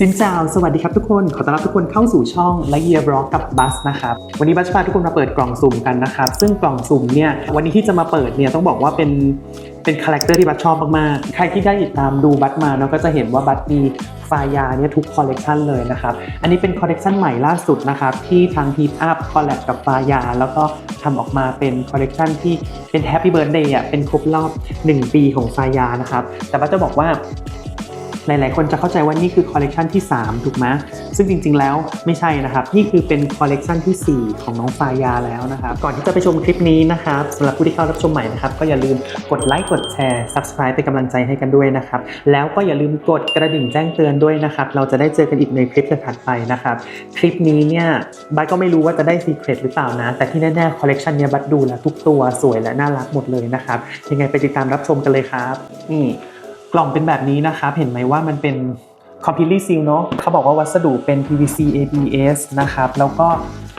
สินจาวสวัสดีครับทุกคน ขอต้อนรับทุกคนเข้าสู่ช่องและเยียบล็อกกับบัสนะครับ วันนี้บัสพาทุกคนมาเปิดกล่องสุ่มกันนะครับ ซึ่งกล่องสุ่มเนี่ย วันนี้ที่จะมาเปิดเนี่ยต้องบอกว่าเป็นเป็นคาแรคเตอร์ที่บัสชอบมากๆ ใครที่ได้ติดตามดูบัสมาเนาะก็จะเห็นว่าบัสมีฟายาเนี่ยทุกคอลเลกชันเลยนะครับ อันนี้เป็นคอลเลกชันใหม่ล่าสุดนะครับ ที่ทางทีมอัพคอลแลบกับฟายา แล้วก็ทำออกมาเป็นคอลเลกชันที่เป็นแฮปปี้เบิร์ดเดย์อะเป็นครบรอบ 1 ปีของฟายานะครับ แต่บัสจะบอกว่า หลาย ๆ คนจะเข้าใจว่านี่คือคอลเลกชันที่ 3 ถูกไหมซึ่งจริง ๆ แล้วไม่ใช่นะครับ นี่คือเป็นคอลเลกชันที่ 4 ของน้องฟายาแล้วนะครับ ก่อนที่จะไปชมคลิปนี้นะครับสำหรับผู้ที่เข้ารับชมใหม่นะครับ ก็อย่าลืมกดไลค์ กดแชร์ Subscribe เป็นกำลังใจให้กันด้วยนะครับ แล้วก็อย่าลืมกดกระดิ่งแจ้งเตือนด้วยนะครับ เราจะได้เจอกันอีกในคลิปถัดไปนะครับ คลิปนี้เนี่ยบัสก็ไม่รู้ว่าจะได้ซีเครตหรือเปล่านะ แต่ที่แน่ๆคอลเลกชันเนี้ยบัสดูแล้วทุกตัวสวยและน่ารักหมดเลยนะครับ ยังไงไปติดตามรับชมกันเลยครับนี่ กล่องเป็นแบบนี้นะครับ เห็นไหมว่ามันเป็น completely seal เนอะเขาบอกว่าวัสดุเป็น PVC ABS นะครับ แล้วก็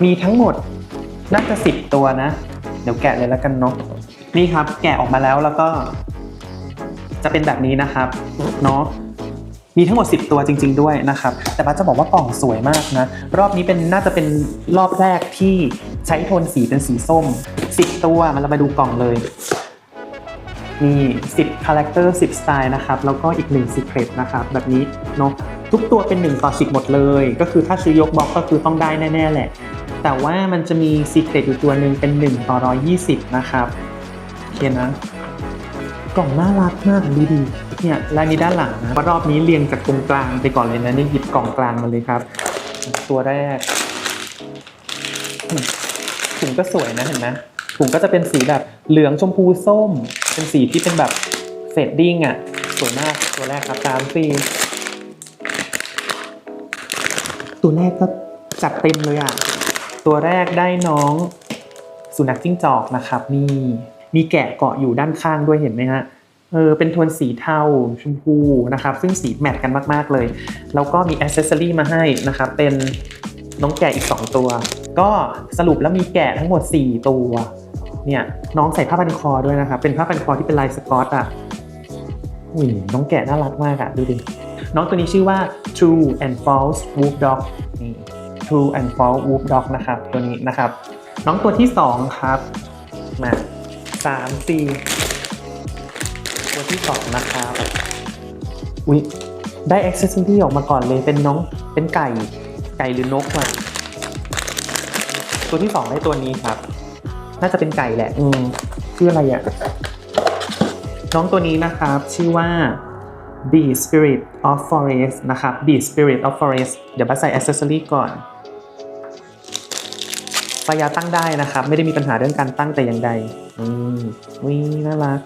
มีทั้งหมดน่าจะ10ตัวนะ เดี๋ยวแกะเลยแล้วกันเนาะนี่ครับ แกะออกมาแล้วแล้วก็ จะเป็นแบบนี้นะครับเนาะมีทั้งหมด 10 ตัวจริง ๆ ด้วยนะครับ แต่ป้าจะบอกว่ากล่องสวยมากนะ รอบนี้เป็นน่าจะเป็นรอบแรกที่ใช้โทนสีเป็นสีส้ม 10 ตัว มันเรามาดูกล่องเลย มี10 character 10สไตล์นะครับ แล้วก็อีก1 secret นะครับ แบบนี้เนาะทุกตัวเป็น 1 ต่อ 10 หมดเลย ก็คือถ้าซื้อยกบล็อกก็คือต้องได้แน่ ๆ แหละ แต่ว่ามันจะมี secret อยู่ตัวหนึ่งเป็น 1 ต่อ 120 นะครับโอเคนะ กล่องน่ารักมากดูดิเนี่ยลายนี้ด้านหลังนะว่ารอบนี้เรียงจากตรงกลางไปก่อนเลยนะ นี่หยิบกล่องกลางมาเลยครับ ตัวแรกถุงก็สวยนะเห็นไหมถุงก็จะเป็นสีแบบเหลืองชมพูส้ม เป็นสีที่เป็นแบบเฟดดิ้งอะสวยมากตัวแรกครับตามซีตัวแรกก็จัดเต็มเลยอะ ตัวแรกได้น้องสุนัขจิ้งจอกนะครับ นี่มีแกะเกาะอยู่ด้านข้างด้วยเห็นไหมฮะเออเป็นโทนสีเทาชมพูนะครับ ซึ่งสีแมทกันมาก ๆ เลย แล้วก็มีอ c เซสซอรีมาให้นะครับ เป็นน้องแกะอีก 2 ตัว ก็สรุปแล้วมีแกะทั้งหมด 4 ตัว เนี่ยน้องใส่ผ้าพันคอด้วยนะครับเป็นผ้าพันคอที่เป็นลายสกอตอะอุ้ยน้องแกะน่ารักมากอะดูดิน้องตัวนี้ชื่อว่า True and False Wolf Dog นี่ True and False Wolf Dog นะครับตัวนี้นะครับ น้องตัวที่2ครับมาสามสี่ตัวที่2นะครับอุ้ยได้อ็อกเซสซอรี่ออกมาก่อนเลยเป็นน้องเป็นไก่ไก่หรือนกอะตัวที่2ได้ตัวนี้ครับ น่าจะเป็นไก่แหละอืมชื่ออะไรอะ่ะน้องตัวนี้นะครับ ชื่อว่า The Spirit of Forest นะครับ The Spirit of Forest เดี๋ยวบัสใส่ accessory ก่อนไฟยาตั้งได้นะครับ ไม่ได้มีปัญหาเรื่องการตั้งแต่อย่างใด อืมวิน่ารัก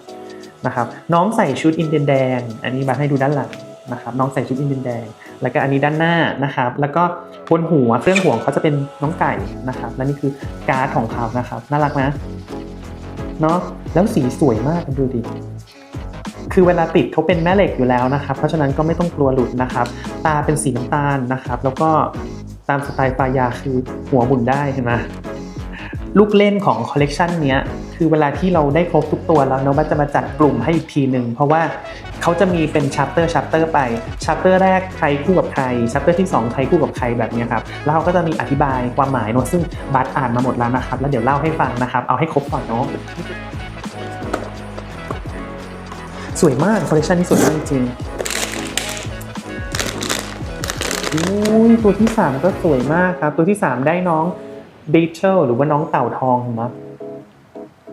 นะครับ น้องใส่ชุดอินเดียนแดง อันนี้บัสให้ดูด้านหลังนะครับ น้องใส่ชุดอินเดียนแดง แล้วก็อันนี้ด้านหน้านะครับ แล้วก็บนหัวเครื่องหัวงเขาจะเป็นน้องไก่นะครับ และนี่คือการ์ดของเขานะครับ น่ารักนะเนาะแล้วสีสวยมากดูดิคือเวลาติดเขาเป็นแม่เหล็กอยู่แล้วนะครับ เพราะฉะนั้นก็ไม่ต้องกลัวหลุดนะครับ ตาเป็นสีน้ำตาลนะครับ แล้วก็ตามสไตล์ปายาคือหัวหมุนได้เห็นไหมลูกเล่นของคอลเลกชันเนี้ย คือเวลาที่เราได้ครบทุกตัวแล้วเนาะว่าจะมาจัดกลุ่มให้อีกทีหนึ่งเพราะว่าเขาจะมีเป็นชัปเตอร์ชัปเตอร์ไปชัปเตอร์แรกใครคู่กับใครชัปเตอร์ที่ 2 ใครคู่กับใครแบบนี้ครับแล้วเขาก็จะมีอธิบายความหมายเนาะซึ่งบัสอ่านมาหมดแล้วนะครับ แล้วเดี๋ยวเล่าให้ฟังนะครับ เอาให้ครบก่อนเนาะสวยมากคอลเลคชันนี้สวยมากจริงอุ้ยตัวที่ 3 ก็สวยมากครับ ตัวที่ 3 ได้น้องเบเชลหรือว่าน้องเต่าทองเห็นไหม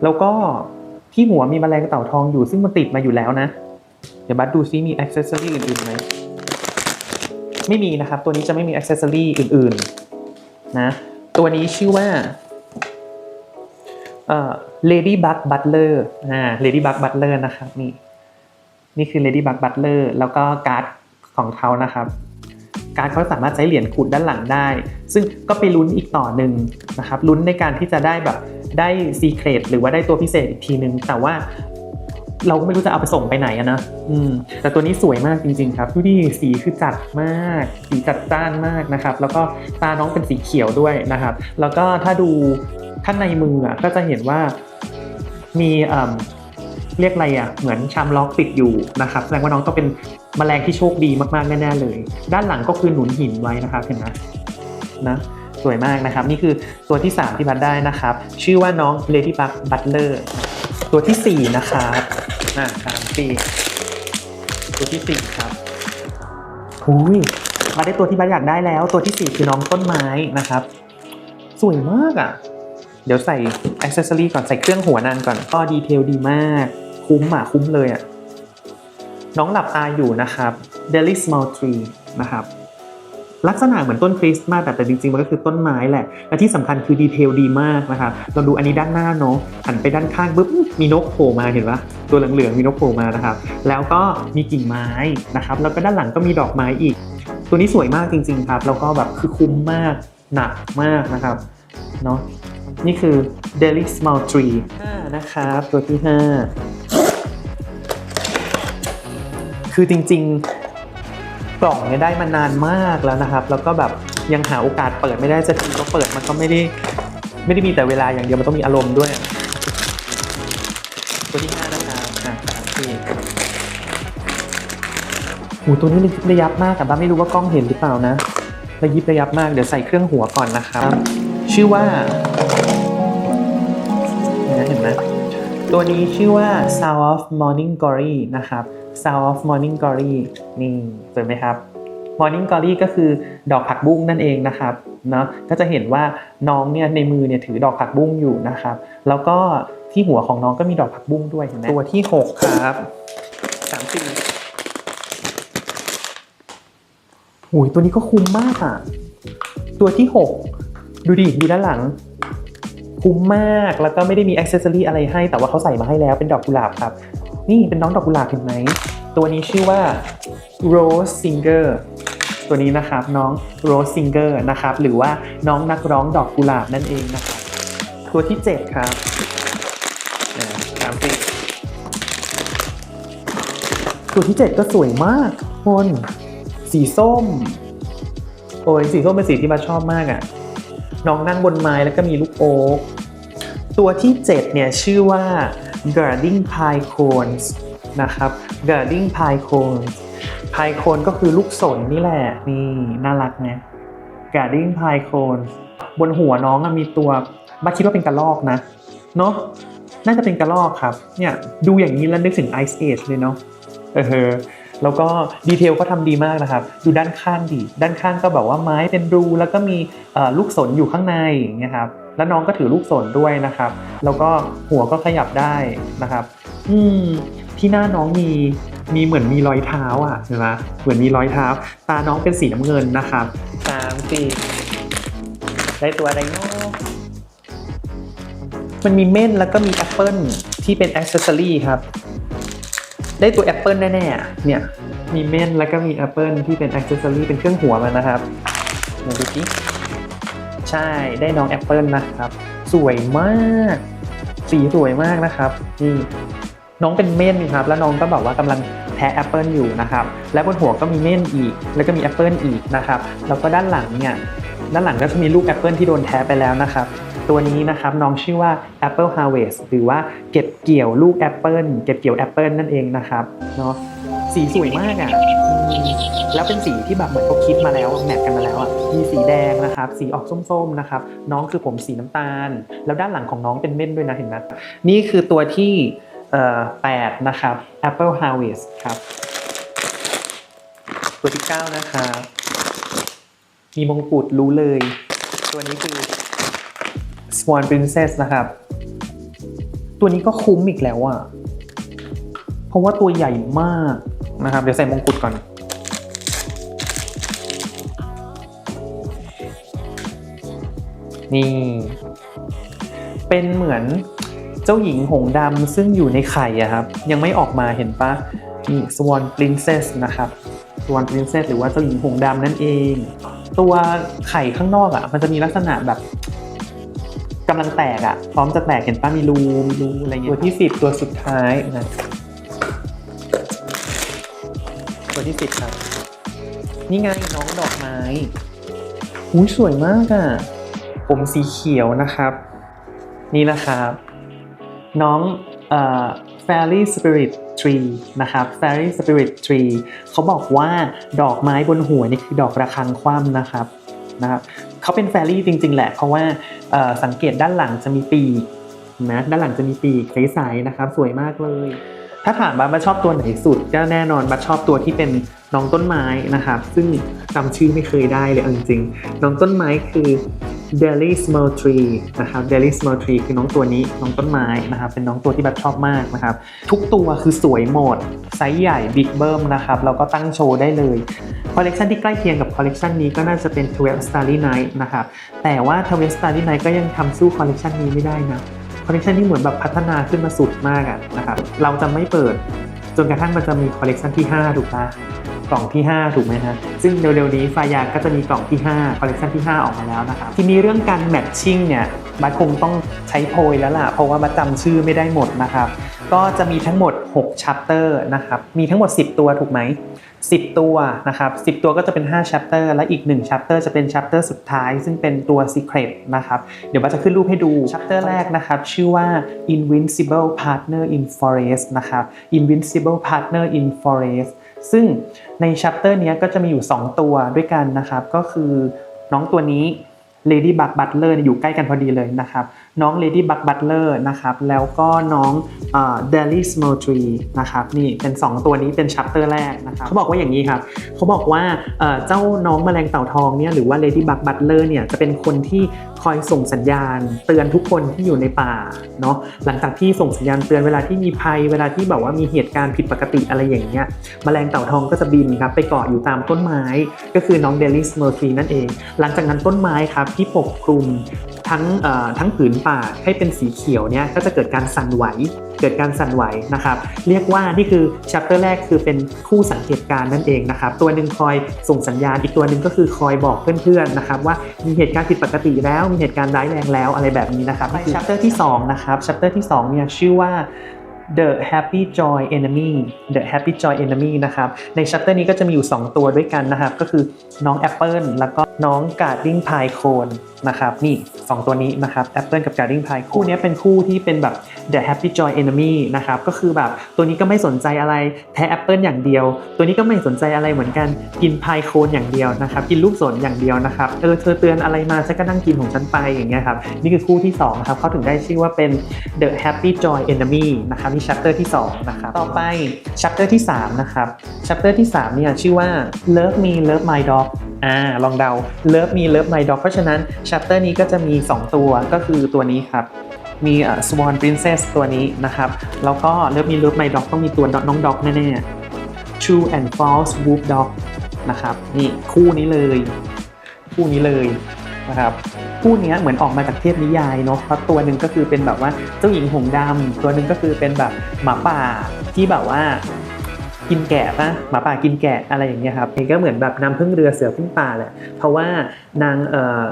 แล้วก็ที่หัวมีแมลงเต่าทองอยู่ซึ่งมันติดมาอยู่แล้วนะ เดี๋ยวบัสดูซิมีอ c เซสซอรี่อื่นๆไหมไม่มีนะครับ ตัวนี้จะไม่มีอ c เซสซอรี่อื่นๆ นะ ตัวนี้ชื่อว่าเอ่อ Ladybug Butler อ่า Ladybug Butler นะครับ นี่ นี่คือ Ladybug Butler แล้วก็การ์ดของเขานะครับ การ์ดเขาสามารถใช้เหรียญขูดด้านหลังได้ ซึ่งก็ไปลุ้นอีกต่อหนึ่งนะครับ ลุ้นในการที่จะได้แบบ ได้ Secret หรือว่าได้ตัวพิเศษอีกทีนึง แต่ว่าเราก็ไม่รู้จะเอาไปส่งไปไหนอะนะอืม แต่ตัวนี้สวยมากจริง ๆ ครับดูดิสีคือจัดมาก สีจัดจ้านมากนะครับ แล้วก็ตาน้องเป็นสีเขียวด้วยนะครับ แล้วก็ถ้าดูข้างในมืออะก็จะเห็นว่ามีเอ่อเรียกอะไรอะเหมือนชามล็อกติดอยู่นะครับแสดงว่าน้องต้องเป็นแมลงที่โชคดีมากๆแน่ๆเลย ด้านหลังก็คือหนุนหินไว้นะครับเห็นไหมนะ สวยมากนะครับ นี่คือตัวที่ 3 ที่บัตได้นะครับ ชื่อว่าน้อง Ladybug Butler ตัวทีสี่4 นะครับอ่าสามสี่ตัวที่ 4 ครับหุยมาได้ตัวที่บัตอยากได้แล้ว ตัวทีสี่4 คือน้องต้นไม้นะครับ สวยมากอะ เดี๋ยวใส่อ c เซสซอรีก่อนใส่เครื่องหัวนางก่อนก็ดีเทลดีมาก คุ้มอะคุ้มเลยอะน้องหลับตาอยู่นะครับ Daily Small Tree นะครับ ลักษณะเหมือนต้นคริสต์มาสแต่แต่จริงๆ มันก็คือต้นไม้แหละ และที่สำคัญคือดีเทลดีมากนะครับเราดูอันนี้ด้านหน้าเนาะหันไปด้านข้างปุ๊บมีนกโผล่มาเห็นปะตัวเหลืองๆมีนกโผล่มานะครับ แล้วก็มีกิ่งไม้นะครับ แล้วก็ด้านหลังก็มีดอกไม้อีก ตัวนี้สวยมากจริง ๆ ครับ แล้วก็แบบคือคุ้มมากหนักมากนะครับเนาะนี่คือ Daily Small Tree 5นะครับตัวที่ 5 คือจริง ๆ กล่องเนี่ยได้มานานมากแล้วนะครับ แล้วก็แบบยังหาโอกาสเปิดไม่ได้สักทีก็เปิดมันก็ไม่ได้ไม่ได้มีแต่เวลาอย่างเดียวมันต้องมีอารมณ์ด้วย ตัวที่ห้านะครับอะสามสี่โหตัวนี้ระยิบระยับมากแต่บ้าไม่รู้ว่ากล้องเห็นหรือเปล่านะระยิบระยับมากเดี๋ยวใส่เครื่องหัวก่อนนะครับ ชื่อว่าเนี่ยเห็นไหมตัวนี้ชื่อว่า Sound of Morning Glory นะครับ Sound of Morning Glory นี่สวยไหมครับ Morning Glory ก็คือดอกผักบุ้งนั่นเองนะครับเนาะก็จะเห็นว่าน้องเนี่ยในมือเนี่ยถือดอกผักบุ้งอยู่นะครับ แล้วก็ที่หัวของน้องก็มีดอกผักบุ้งด้วยเห็นไหมตัวที่ 6 ครับสามสี่โอ้ยตัวนี้ก็คุ้มมากอะ ตัวที่ 6 ดูดิดูด้านหลัง คุ้มมากแล้วก็ไม่ได้มีอ c เซสซอรีอะไรให้ แต่ว่าเขาใส่มาให้แล้วเป็นดอกกุหลาบครับ นี่เป็นน้องดอกกุหลาบเห็นไหม ตัวนี้ชื่อว่า Rose Singer ตัวนี้นะครับน้อง Rose Singer นะครับหรือว่าน้องนักร้องดอกกุหลาบนั่นเองนะครับตัวที่ 7 ครับอ่าสามสี่ตัวที่ 7 ก็สวยมากคนสีส้ม โอ้ยสีส้มเป็นสีที่มาชอบมากอะ่ะ น้องนั่งบนไม้แล้วก็มีลูกโอ๊กตัวที่ 7 เนี่ยชื่อว่า Guarding Pine Cones นะครับ Guarding Pine Cones Pine Cone ก็คือลูกสนนี่แหละ นี่น่ารักไหม Guarding Pine Cones บนหัวน้องมีตัวบ้าคิดว่าเป็นกระรอกนะ เนอะน่าจะเป็นกระรอกครับ เนี่ยดูอย่างนี้แล้วนึกถึง Ice Age เลยเนาะเออแล้วก็ดีเทลก็ทำดีมากนะครับ ดูด้านข้างดิด้านข้างก็แบบว่าไม้เป็นรูแล้วก็มีลูกสนอยู่ข้างในอย่างเงี้ยครับ แล้วน้องก็ถือลูกสนด้วยนะครับ แล้วก็หัวก็ขยับได้นะครับ อืมที่หน้าน้องมีมีเหมือนมีรอยเท้าอะเห็นไหมเหมือนมีรอยเท้า ตาน้องเป็นสีน้ำเงินนะครับสามสี่ได้ตัวอะไรเนาะมันมีเม่นแล้วก็มีแอปเปิลที่เป็นอ c เซสซอรีครับ ได้ตัวแอปเปิลแน่ๆอะเนี่ยมีเม่นแล้วก็มีแอปเปิลที่เป็นอ c เซสซอรีเป็นเครื่องหัวมันนะครับมาดูสิ ใช่ได้น้องแอปเปิลนะครับ สวยมาก สีสวยมากนะครับนี่น้องเป็นเม่นครับ แล้วน้องก็แบบว่ากำลังแทะแอปเปิลอยู่นะครับ และบนหัวก็มีเม่นอีก แล้วก็มีแอปเปิลอีกนะครับแล้วก็ด้านหลังเนี่ยด้านหลังก็จะมีลูกแอปเปิลที่โดนแทะไปแล้วนะครับตัวนี้นะครับน้องชื่อว่า Apple Harvest หรือว่าเก็บเกี่ยวลูกแอปเปิลเก็บเกี่ยวแอปเปิลนั่นเองนะครับเนาะสีสวยมากอะ่ะ แล้วเป็นสีที่แบบเหมือนเขาคิดมาแล้วแมทกันมาแล้วอะมีสีแดงนะครับ สีออกส้มๆนะครับ น้องคือผมสีน้ำตาล แล้วด้านหลังของน้องเป็นเม่นด้วยนะเห็นไหมนี่คือตัวที่แปดนะครับ Apple Harvest ครับ ตัวที่เก้านะครับมีมงกุฎรู้เลย ตัวนี้คือ Swan Princess นะครับ ตัวนี้ก็คุ้มอีกแล้วอะเพราะว่าตัวใหญ่มากนะครับ เดี๋ยวใส่มงกุฎก่อน นี่ เป็นเหมือนเจ้าหญิงหงดำซึ่งอยู่ในไข่อะครับ ยังไม่ออกมาเห็นปะนี่ Swan Princess นะครับ Swan Princess หรือว่าเจ้าหญิงหงดำนั่นเอง ตัวไข่ข้างนอกอะมันจะมีลักษณะแบบกำลังแตกอะพร้อมจะแตกเห็นป้ามีรูมีรูอะไรเงี้ยตัวที่สิบตัวสุดท้ายนะตัวที่สิบครับ นี่ไงน้องดอกไม้อุ้ยสวยมากอะ ผมสีเขียวนะครับ นี่นะครับ น้องเอ่อ Fairy Spirit Tree นะครับ Fairy Spirit Tree เขาบอกว่าดอกไม้บนหัวนี่คือดอกระฆังคว่ำนะครับนะครับเขาเป็น Fairy จริง ๆ แหละ เพราะว่าสังเกตด้านหลังจะมีปีกนะด้านหลังจะมีปีกใสๆนะครับ สวยมากเลย ถ้าถามว่ามาชอบตัวไหนสุดก็แน่นอนมาชอบตัวที่เป็นน้องต้นไม้นะครับซึ่งจำชื่อไม่เคยได้เลยจริงๆน้องต้นไม้คือ d e l y Small Tree นะครับ d e l y Small Tree คือน้องตัวนี้น้องต้นไม้นะครับเป็นน้องตัวที่บัตชอบมากนะครับทุกตัวคือสวยหมดไซส์ใหญ่บิ๊กเบิ้มนะครับแล้วก็ตั้งโชว์ได้เลยคอลเลกชันที่ใกล้เคียงกับคอลเลกชันนี้ก็น่าจะเป็น12 Starry Night นะครับแต่ว่า12 Starry Night ก็ยังทำสู้คอลเลกชันนี้ไม่ได้นะ คอลเลกชันที่เหมือนแบบพัฒนาขึ้นมาสุดมากอะนะครับเราจะไม่เปิดจนกระทั่งมันจะมีคอลเลกชันที่ 5 ถูกปะกล่องที่ 5 ถูกไหมฮะซึ่งเร็วๆนี้ฟายาก็จะมีกล่องที่5คอลเลกชันที่ 5 ออกมาแล้วนะครับทีนี้เรื่องการแมทชิ่งเนี่ยบัตคงต้องใช้โพยแล้วล่ะ เพราะว่าบัตจำชื่อไม่ได้หมดนะครับ ก็จะมีทั้งหมด6 chapter นะครับ มีทั้งหมด 10 ตัวถูกไหม 10 ตัวนะครับ10 ตัวก็จะเป็น 5 chapter และอีก 1 chapter จะเป็น chapter สุดท้าย ซึ่งเป็นตัว secret นะครับเดี๋ยวว่าจะขึ้นรูปให้ดู chapter แรกนะครับชื่อว่า invincible partner in forest นะครับ invincible partner in forest ซึ่งใน chapter นี้ก็จะมีอยู่ 2 ตัวด้วยกันนะครับ ก็คือน้องตัวนี้ Lady Bug Butler อยู่ใกล้กันพอดีเลยนะครับ น้อง Lady Bug Butler นะครับ แล้วก็น้องเอ่อ Daily s m o Tree นะครับ นี่เป็น 2 ตัวนี้เป็นชัปเตอร์แรกนะครับเขาบอกว่าอย่างนี้ครับเขาบอกว่าเอ่อเจ้าน้องแมลงเต่าทองเนี่ยหรือว่า Lady Bug Butler เนี่ยจะเป็นคนที่ คอยส่งสัญญาณเตือนทุกคนที่อยู่ในป่าเนาะหลังจากที่ส่งสัญญาณเตือนเวลาที่มีภัยเวลาที่แบบว่ามีเหตุการณ์ผิดปกติอะไรอย่างเงี้ยแมลงเต่าทองก็จะบินครับไปเกาะอยู่ตามต้นไม้ ก็คือน้องเดลิสเมอร์ฟีนั่นเอง หลังจากนั้นต้นไม้ครับที่ปกคลุมทั้งเอ่อทั้งผืนป่าให้เป็นสีเขียวเนี่ยก็จะเกิดการสั่นไหว เกิดการสั่นไหวนะครับ เรียกว่านี่คือชัปเตอร์แรกคือเป็นคู่สังเกตการณ์นั่นเองนะครับตัวหนึ่งคอยส่งสัญญาณอีกตัวหนึ่งก็คือคอยบอกเพื่อนๆนะครับว่ามีเหตุการณ์ผิดปกติแล้วมีเหตุการณ์ร้ายแรงแล้วอะไรแบบนี้นะครับไปชัปเตอร์ที่สองนะครับชัปเตอร์ที่สองเนี่ยชื่อว่า The Happy Joy Enemy The Happy Joy Enemy นะครับในชัปเตอร์นี้ก็จะมีอยู่ 2 ตัวด้วยกันนะครับ ก็คือน้องแอปเปิลแล้วก็น้อง Guarding Pie Cone นะครับนี่ 2 ตัวนี้นะครับแอปเปิลกับ Guarding Pie Cone คู่นี้เป็นคู่ที่เป็นแบบ The Happy Joy Enemy นะครับก็คือแบบตัวนี้ก็ไม่สนใจอะไรแพ้แอปเปิลอย่างเดียว ตัวนี้ก็ไม่สนใจอะไรเหมือนกันกินพายโคนอย่างเดียวนะครับกินลูกสนอย่างเดียวนะครับเออเธอเตือนอะไรมาฉันก็นั่งกินของฉันไปอย่างเงี้ยครับนี่คือคู่ที่สองนะครับเขาถึงได้ชื่อว่าเป็น The Happy Joy Enemy นะครับนี่ chapter ที่ 2 นะครับ ต่อไป chapter ที่ 3 นะครับ chapter ที่ 3 เนี่ยชื่อว่า Love Me Love My Dog อ่าลองเดา Love Me Love My Dog เพราะฉะนั้น chapter นี้ก็จะมี 2 ตัวก็คือตัวนี้ครับมีเอ่อ Swan Princess ตัวนี้นะครับ แล้วก็ Love Me Love My Dog ต้องมีตัวน้องด็อกแน่ๆ True and False Wolf Dog นะครับ นี่คู่นี้เลย คู่นี้เลย นะครับคู่เนี้ยเหมือนออกมาจากเทพนิยายเนาะเพราะตัวหนึ่งก็คือเป็นแบบว่าเจ้าหญิงหงส์ดำตัวหนึ่งก็คือเป็นแบบหมาป่าที่แบบว่ากินแกะปะหมาป่ากินแกะอะไรอย่างเงี้ยครับก็เหมือนแบบนำพึ่งเรือเสือพึ่งป่าแหละเพราะว่านางเอ่อ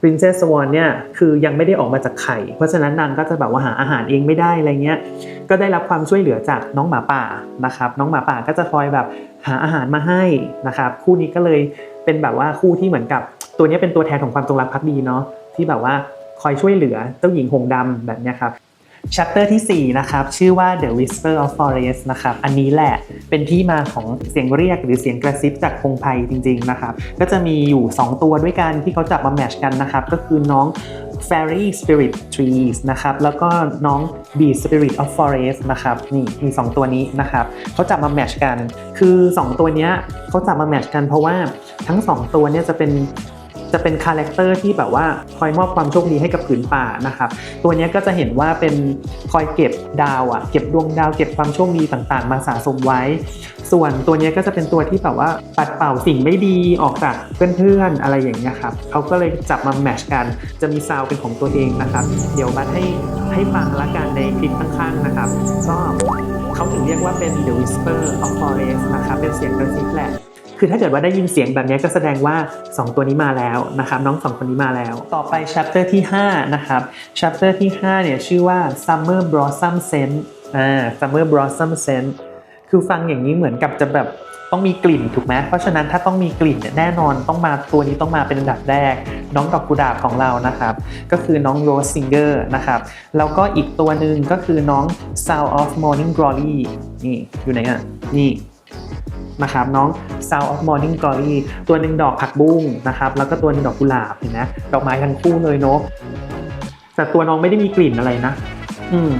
Princess Swan เนี่ยคือยังไม่ได้ออกมาจากไข่ เพราะฉะนั้นนางก็จะแบบว่าหาอาหารเองไม่ได้อะไรเงี้ยก็ได้รับความช่วยเหลือจากน้องหมาป่านะครับน้องหมาป่าก็จะคอยแบบหาอาหารมาให้นะครับคู่นี้ก็เลยเป็นแบบว่าคู่ที่เหมือนกับ ตัวนี้เป็นตัวแทนของความจงรักภักดีเนาะที่แบบว่าคอยช่วยเหลือเจ้าหญิงหงส์ดำแบบนี้ครับชัปเตอร์ที่ 4 นะครับ ชื่อว่า The Whisper of Forest นะครับ อันนี้แหละเป็นที่มาของเสียงเรียกหรือเสียงกระซิบจากพงไพจริง ๆ นะครับ ก็จะมีอยู่ 2 ตัวด้วยกันที่เขาจับมาแมชกันนะครับ ก็คือน้อง Fairy Spirit Trees นะครับ แล้วก็น้อง Bee Spirit of Forest นะครับ นี่มี 2 ตัวนี้นะครับ เขาจับมาแมชกัน คือ 2 ตัวนี้เขาจับมาแมชกันเพราะว่าทั้ง 2 ตัวเนี้ยจะเป็น จะเป็นคาแรคเตอร์ที่แบบว่าคอยมอบความโชคดีให้กับผืนป่านะครับตัวนี้ก็จะเห็นว่าเป็นคอยเก็บดาวอะเก็บดวงดาวเก็บความโชคดีต่างๆ มาสะสมไว้ ส่วนตัวนี้ก็จะเป็นตัวที่แบบว่าปัดเป่าสิ่งไม่ดีออกจากเพื่อนๆอะไรอย่างเงี้ยครับเขาก็เลยจับมาแมชกันจะมีซาวเป็นของตัวเองนะครับ เดี๋ยวบัดให้ให้ฟังละกันในคลิปข้างๆนะครับก็เขาถึงเรียกว่าเป็น The Whisper of Forest นะครับเป็นเสียงกระซิบแหละ คือถ้าเกิดว่าได้ยินเสียงแบบนี้ก็แสดงว่า 2 ตัวนี้มาแล้วนะครับน้อง 2 คนนี้มาแล้ว ต่อไป chapter ที่ 5 นะครับ chapter ที่ 5 เนี่ยชื่อว่า summer blossom scent อ่า summer blossom scent คือฟังอย่างนี้เหมือนกับจะแบบต้องมีกลิ่นถูกไหมเพราะฉะนั้นถ้าต้องมีกลิ่นเนี่ยแน่นอนต้องมาตัวนี้ต้องมาเป็นอันดับแรก น้องดอกกุหลาบของเรานะครับ ก็คือน้องโรสซิงเกอร์นะครับแล้วก็อีกตัวหนึ่งก็คือน้อง Sound of Morning Glory นี่อยู่ไหนอะนี่ นะครับน้อง Sound of Morning Glory ตัวหนึ่งดอกผักบุ้งนะครับแล้วก็ตัวหนึงดอกกุหลาบเห็นไหมดอกไม้ทั้งคู่เลยเนาะแต่ตัวน้องไม่ได้มีกลิ่นอะไรนะ อืม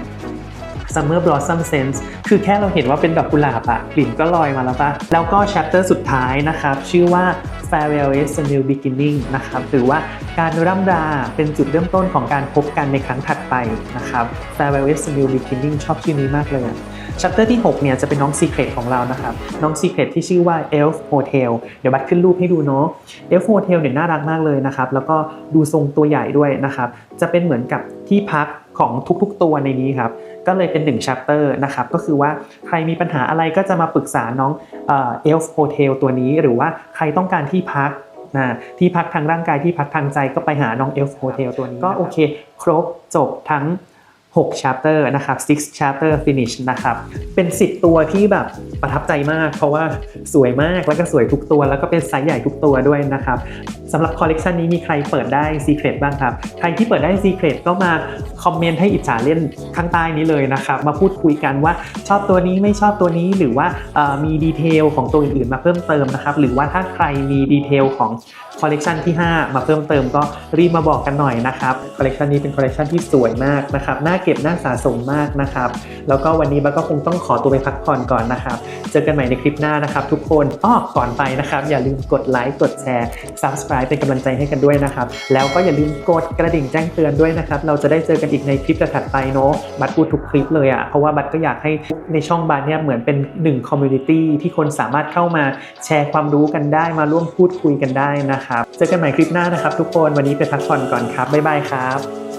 Summer Blossom Scents คือแค่เราเห็นว่าเป็นดอกกุหลาบอะกลิ่นก็ลอยมาแล้วปะแล้วก็ chapter สุดท้ายนะครับ ชื่อว่า Farewell is a new beginning นะครับหรือว่าการร่ำลาเป็นจุดเริ่มต้นของการพบกันในครั้งถัดไปนะครับ Farewell is a new beginning ชอบชื่อนี้มากเลย อะ chapter ที่ 6 เนี่ยจะเป็นน้อง Secret ของเรานะครับ น้อง Secret ที่ชื่อว่า Elf Hotel เดี๋ยวบัดขึ้นรูปให้ดูเนาะ Elf Hotel เนี่ยน่ารักมากเลยนะครับ แล้วก็ดูทรงตัวใหญ่ด้วยนะครับ จะเป็นเหมือนกับที่พักของทุกๆตัวในนี้ครับ ก็เลยเป็น1 chapter นะครับ ก็คือว่าใครมีปัญหาอะไรก็จะมาปรึกษาน้องเอลฟ์โฮเทลตัวนี้ หรือว่าใครต้องการที่พักนะที่พักทางร่างกายที่พักทางใจก็ไปหาน้องเอลฟ์โฮเทลตัวนี้ ก็โอเค ครบจบทั้ง 6 chapter นะครับ six chapter finish นะครับ เป็น 10 ตัวที่แบบประทับใจมาก เพราะว่าสวยมากแล้วก็สวยทุกตัว แล้วก็เป็นไซส์ใหญ่ทุกตัวด้วยนะครับสำหรับคอลเลกชันนี้มีใครเปิดได้ Secret บ้างครับ ใครที่เปิดได้ Secret ก็มาคอมเมนต์ให้อิจฉาเล่นข้างใต้นี้เลยนะครับ มาพูดคุยกันว่าชอบตัวนี้ไม่ชอบตัวนี้หรือว่ามีดีเทลของตัวอื่นๆ มาเพิ่มเติมนะครับ หรือว่าถ้าใครมีดีเทลของคอลเลกชันที่ 5 มาเพิ่มเติมก็รีบมาบอกกันหน่อยนะครับคอลเลกชันนี้เป็นคอลเลกชันที่สวยมากนะครับน่าเก็บน่าสะสมมากนะครับ แล้วก็วันนี้บัสก็คงต้องขอตัวไปพักผ่อนก่อนนะครับ เจอกันใหม่ในคลิปหน้านะครับ ทุกคนอ้อก่อนไปนะครับ อย่าลืมกดไลค์กดแชร์ subscribe เป็นกำลังใจให้กันด้วยนะครับ แล้วก็อย่าลืมกดกระดิ่งแจ้งเตือนด้วยนะครับ เราจะได้เจอกันอีกในคลิปถัดไปเนาะบัตพูดทุกคลิปเลยอะ่ะเพราะว่าบัตก็อยากให้ในช่องบัตเนี่ยเหมือนเป็นหนึ่งคอมมูนิตี้ที่คนสามารถเข้ามาแชร์ความรู้กันได้มาร่วมพูดคุยกันได้นะครับ เจอกันใหม่คลิปหน้านะครับ ทุกคนวันนี้ไปพักผ่อนก่อนครับบ๊ายบายครับ